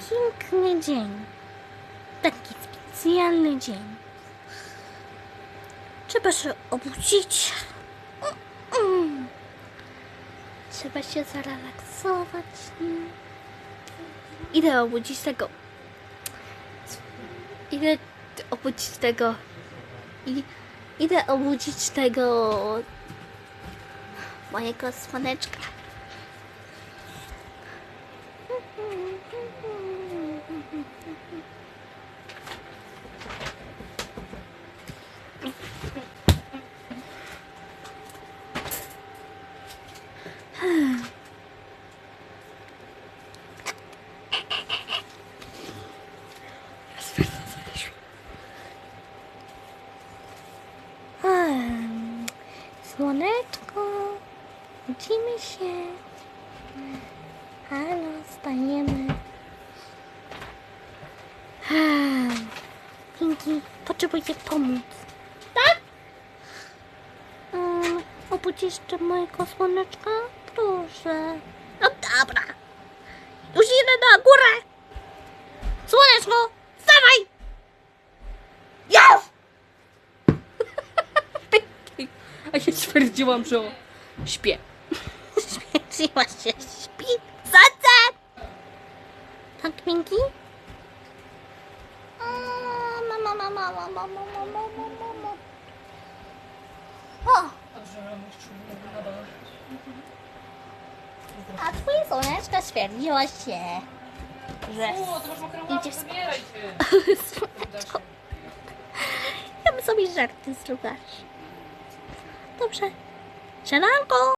piękny dzień. Taki specjalny dzień. Trzeba się obudzić. Trzeba się zarelaksować. Idę obudzić tego. Idę obudzić tego. I, idę obudzić tego mojego słoneczka. Słoneczko, budzimy się. Halo, stajemy. Hmm, Pinki, potrzebuję pomóc. Tak? Um, obudź jeszcze mojego słoneczka? Proszę. No dobra. Już idę na górę. Słoneczko, wstawaj! Już! A ja stwierdziłam, że śpię. Śmierdziła się, śpi. Sadzę! Tak, Pinki? O, Mama, mama, mama, mama, mama, mama, mama. O, a twoje słoneczko stwierdziło się, że idzie. Słoneczko. Ja bym sobie żarty zrobiłaś. Dobrze. Śniadanko!